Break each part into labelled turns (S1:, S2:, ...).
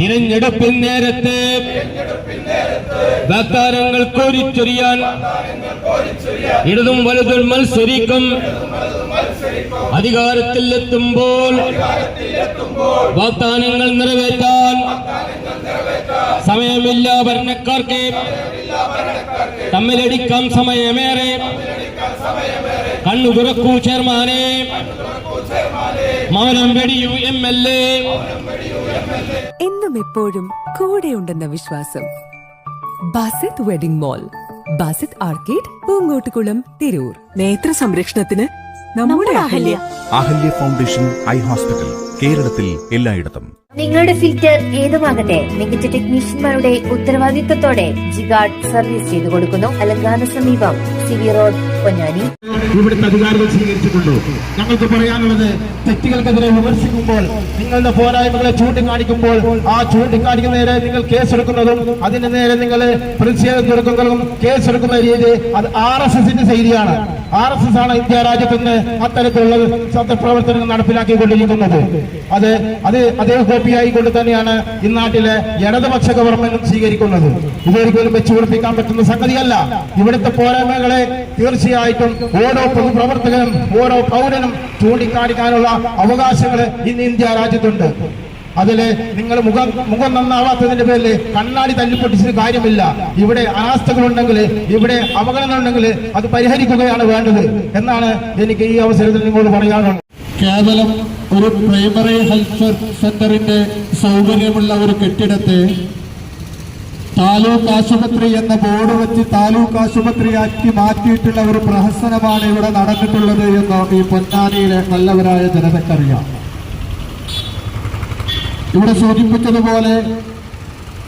S1: തിരഞ്ഞെടുപ്പിൻ നേരത്ത് വാഗ്ദാനങ്ങൾ കോരിച്ചൊരിയാൻ ഇടതും വലുതും മത്സരിക്കും. അധികാരത്തിൽ എത്തുമ്പോൾ വാഗ്ദാനങ്ങൾ നിറവേറ്റാൻ സമയമില്ല ഭരണക്കാർക്ക്. തമ്മിലടിക്കാം സമയമേറെ. കണ്ണു തുറക്കൂ ചെയർമാനെ. മൗനം വെടിയു എം എൽ എ.
S2: എന്നും എപ്പോഴും കൂടെയുണ്ടെന്ന വിശ്വാസം. Basith wedding mall Basith arcade Poongottukulam Tirur. നേത്ര സംരക്ഷണത്തിന് നമ്മുടെ Ahalya.
S3: Ahalya foundation eye hospital കേരളത്തിൽ എല്ലായിടത്തും.
S4: നിങ്ങളുടെ ഫിൽറ്റർ ഏതുമാകട്ടെ മികച്ച ടെക്നീഷ്യന്മാരുടെ ഉത്തരവാദിത്തത്തോടെ ജിഗാർഡ് സർവീസ് ചെയ്തു കൊടുക്കുന്നു. അലങ്കാന സമീപം സി വി റോഡ് പൊന്നാനി.
S5: ഇവിടുത്തെ അധികാരികൾ സ്വീകരിച്ചിട്ടുണ്ടോ. ഞങ്ങൾക്ക് പറയാനുള്ളത് തെറ്റുകൾക്കെതിരെ വിമർശിക്കുമ്പോൾ നിങ്ങളുടെ പോരായ്മകളെ ചൂണ്ടിക്കാണിക്കുമ്പോൾ ആ ചൂണ്ടിക്കാണിക്കുന്ന നേരെ നിങ്ങൾ കേസെടുക്കുന്നതും അതിന് നേരെ നിങ്ങൾ പ്രതിഷേധം തീർക്കുന്നതും കേസെടുക്കുന്ന രീതി അത് ആർ എസ് എസിന്റെ ശൈലിയാണ്. ആർ എസ് എസ് ആണ് ഇന്ത്യ രാജ്യത്ത് നിന്ന് അത്തരത്തിലുള്ള സത്യപ്രവർത്തനങ്ങൾ നടപ്പിലാക്കിക്കൊണ്ടിരിക്കുന്നത്. അത് അത് അതേ കോപ്പിയായി കൊണ്ട് തന്നെയാണ് ഇന്നാട്ടിലെ ഇടതുപക്ഷ ഗവൺമെന്റ് സ്വീകരിക്കുന്നത്. ഇതൊരിക്കലും വെച്ചു പിടിപ്പിക്കാൻ പറ്റുന്ന സംഗതിയല്ല. ഇവിടുത്തെ പോരായ്മകളെ തീർച്ചയായിട്ടും ഓരോ പൊതുപ്രവർത്തകനും ഓരോ പൗരനും ചൂണ്ടിക്കാണിക്കാനുള്ള അവകാശങ്ങൾ ഇന്ന് ഇന്ത്യ രാജ്യത്തുണ്ട്. അതിൽ നിങ്ങൾ മുഖം മുഖം നന്നാവാത്തതിന്റെ പേരിൽ കണ്ണാടി തല്ലിപ്പൊട്ടിച്ചിട്ട് കാര്യമില്ല. ഇവിടെ അനാസ്ഥകളുണ്ടെങ്കിൽ ഇവിടെ അപകടങ്ങളുണ്ടെങ്കിൽ അത് പരിഹരിക്കുകയാണ് വേണ്ടത്. എന്നാണ് എനിക്ക് ഈ അവസരത്തിൽ നിങ്ങളോട് പറയാനുള്ളത്.
S6: കേവലം ഒരു പ്രൈമറി ഹെൽത്ത് സെന്ററിന്റെ സൗകര്യമുള്ള ഒരു കെട്ടിടത്തെ താലൂക്ക് ആശുപത്രി എന്ന ബോർഡ് വെച്ച് താലൂക്ക് ആശുപത്രിയാക്കി മാറ്റിയിട്ടുള്ള ഒരു പ്രഹസനമാണ് ഇവിടെ നടന്നിട്ടുള്ളത് എന്ന് ഈ പൊന്നാനിയിലെ നല്ലവരായ ജനതക്കറിയാം ഇവിടെ സൂചിപ്പിച്ചതുപോലെ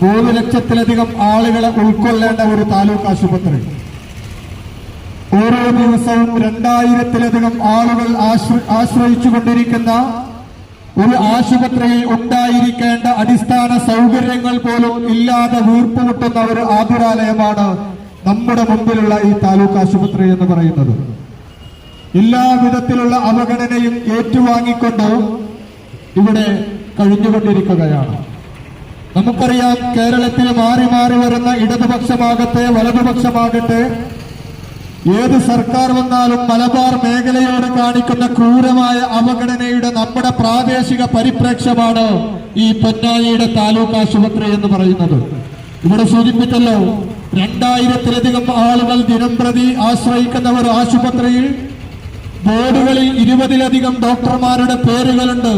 S6: മൂന്ന് ലക്ഷത്തിലധികം ആളുകളെ ഉൾക്കൊള്ളേണ്ട ഒരു താലൂക്ക് ആശുപത്രി. ഓരോ ദിവസവും രണ്ടായിരത്തിലധികം ആളുകൾ ആശ്രയിച്ചു കൊണ്ടിരിക്കുന്ന ഒരു ആശുപത്രിയിൽ ഉണ്ടായിരിക്കേണ്ട അടിസ്ഥാന സൗകര്യങ്ങൾ പോലും ഇല്ലാതെ വീർപ്പുമുട്ടുന്ന ഒരു ആതുരാലയമാണ് നമ്മുടെ മുമ്പിലുള്ള ഈ താലൂക്ക് ആശുപത്രി എന്ന് പറയുന്നത്. എല്ലാ വിധത്തിലുള്ള അവഗണനയും ഏറ്റുവാങ്ങിക്കൊണ്ട് ഇവിടെ കഴിഞ്ഞുകൊണ്ടിരിക്കുകയാണ്. നമുക്കറിയാം കേരളത്തിൽ മാറി മാറി വരുന്ന ഇടതുപക്ഷമാകട്ടെ വലതുപക്ഷമാകട്ടെ ഏത് സർക്കാർ വന്നാലും മലബാർ മേഖലയോട് കാണിക്കുന്ന ക്രൂരമായ അവഗണനയുടെ നമ്മുടെ പ്രാദേശിക പരിപ്രേക്ഷമാണ് ഈ പൊന്നാനിയുടെ താലൂക്ക് ആശുപത്രി എന്ന് പറയുന്നത്. ഇവിടെ സൂചിപ്പിച്ചല്ലോ രണ്ടായിരത്തിലധികം ആളുകൾ ദിനംപ്രതി ആശ്രയിക്കുന്ന ഒരു ആശുപത്രിയിൽ ബോർഡുകളിൽ ഇരുപതിലധികം ഡോക്ടർമാരുടെ പേരുകളുണ്ട്.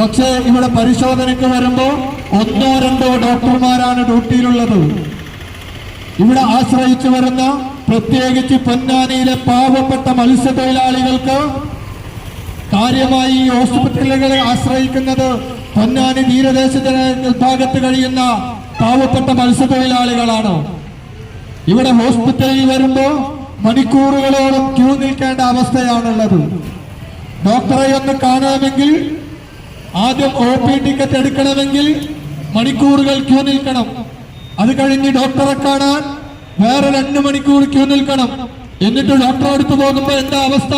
S6: പക്ഷേ ഇവിടെ പരിശോധനയ്ക്ക് വരുമ്പോൾ ഒന്നോ രണ്ടോ ഡോക്ടർമാരാണ് ഡ്യൂട്ടിയിലുള്ളത്. ഇവിടെ ആശ്രയിച്ചു വരുന്ന പ്രത്യേകിച്ച് പൊന്നാനിയിലെ പാവപ്പെട്ട മത്സ്യത്തൊഴിലാളികൾക്ക് കാര്യമായി ഈ ഹോസ്പിറ്റലുകളെ ആശ്രയിക്കുന്നത് പൊന്നാനി തീരദേശ ഭാഗത്ത് കഴിയുന്ന പാവപ്പെട്ട മത്സ്യത്തൊഴിലാളികളാണ്. ഇവിടെ ഹോസ്പിറ്റലിൽ വരുമ്പോൾ മണിക്കൂറുകളോളം ക്യൂ നിൽക്കേണ്ട അവസ്ഥയാണുള്ളത്. ഡോക്ടറെ ഒന്ന് കാണാമെങ്കിൽ ആദ്യം ഒ പി ടിക്കറ്റ് എടുക്കണമെങ്കിൽ മണിക്കൂറുകൾ ക്യൂ നിൽക്കണം. അത് കഴിഞ്ഞ് ഡോക്ടറെ കാണാൻ വേറെ രണ്ടു മണിക്കൂർ ക്യൂ നിൽക്കണം. എന്നിട്ട് ഡോക്ടറെ അടുത്ത് പോകുമ്പോ എന്താ അവസ്ഥ?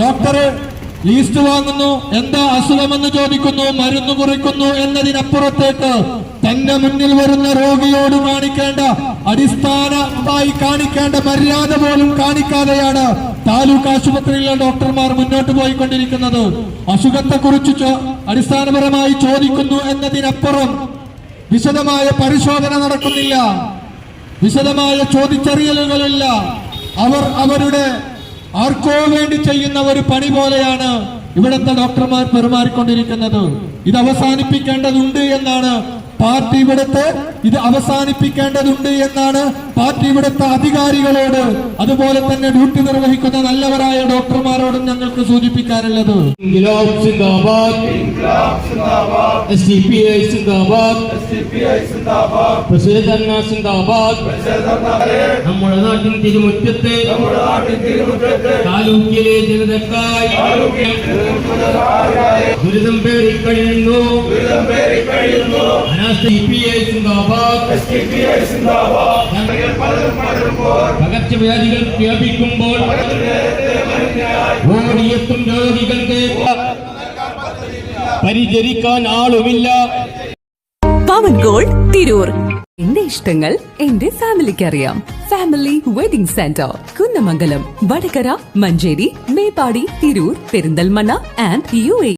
S6: ഡോക്ടറെ ലീസ്റ്റ് വാങ്ങുന്നു. എന്താ അസുഖമെന്ന് ചോദിക്കുന്നു. മരുന്ന് കുറിക്കുന്നു എന്നതിനപ്പുറത്തേക്ക് തന്റെ മുന്നിൽ വരുന്ന രോഗിയോട് കാണിക്കേണ്ട അടിസ്ഥാനമായി കാണിക്കേണ്ട മര്യാദ പോലും കാണിക്കാതെയാണ് താലൂക്ക് ആശുപത്രിയിലെ ഡോക്ടർമാർ മുന്നോട്ട് പോയിക്കൊണ്ടിരിക്കുന്നത്. അസുഖത്തെ കുറിച്ച് അടിസ്ഥാനപരമായി ചോദിക്കുന്നു എന്നതിനപ്പുറം വിശദമായ പരിശോധന നടക്കുന്നില്ല. വിശദമായ ചോദിച്ചറിയലുകളില്ല. അവർ അവരുടെ ആർക്കോ വേണ്ടി ചെയ്യുന്ന ഒരു പണി പോലെയാണ് ഇവിടുത്തെ ഡോക്ടർമാർ പെരുമാറിക്കൊണ്ടിരിക്കുന്നത്. ഇത് അവസാനിപ്പിക്കേണ്ടതുണ്ട് എന്നാണ് പാർട്ടി ഇവിടുത്തെ ഇത് അവസാനിപ്പിക്കേണ്ടതുണ്ട് എന്നാണ് പാർട്ടി ഇവിടുത്തെ അധികാരികളോട് അതുപോലെ തന്നെ ഡ്യൂട്ടി നിർവഹിക്കുന്ന നല്ലവരായ ഡോക്ടർമാരോടും ഞങ്ങൾക്ക് സൂചിപ്പിക്കാനുള്ളത്.
S1: എസ് ഡി പി ഐ സിന്ദാബാദ്. പ്രസിദ്ധന്ന സിന്ദാബാദ്. നമ്മുടെ നാട്ടിൻ തിരുമുറ്റത്ത്. താലൂക്കിലെ ജനതക്കായി ദുരിതം പേറി കഴിയുന്നു. സിന്ദാബാദ്. പകർച്ചവ്യാധികൾ വ്യാപിക്കുമ്പോൾ ഓടിയെത്തും രോഗികൾക്ക് പരിചരിക്കാൻ ആളുമില്ല.
S2: പവൻ ഗോൾഡ് തിരൂർ എന്റെ ഇഷ്ടങ്ങൾ എന്റെ ഫാമിലിക്ക് അറിയാം family wedding centre Kunnamangalam Vadakara Manjeri Meppadi Tirur Perinthalmanna and U A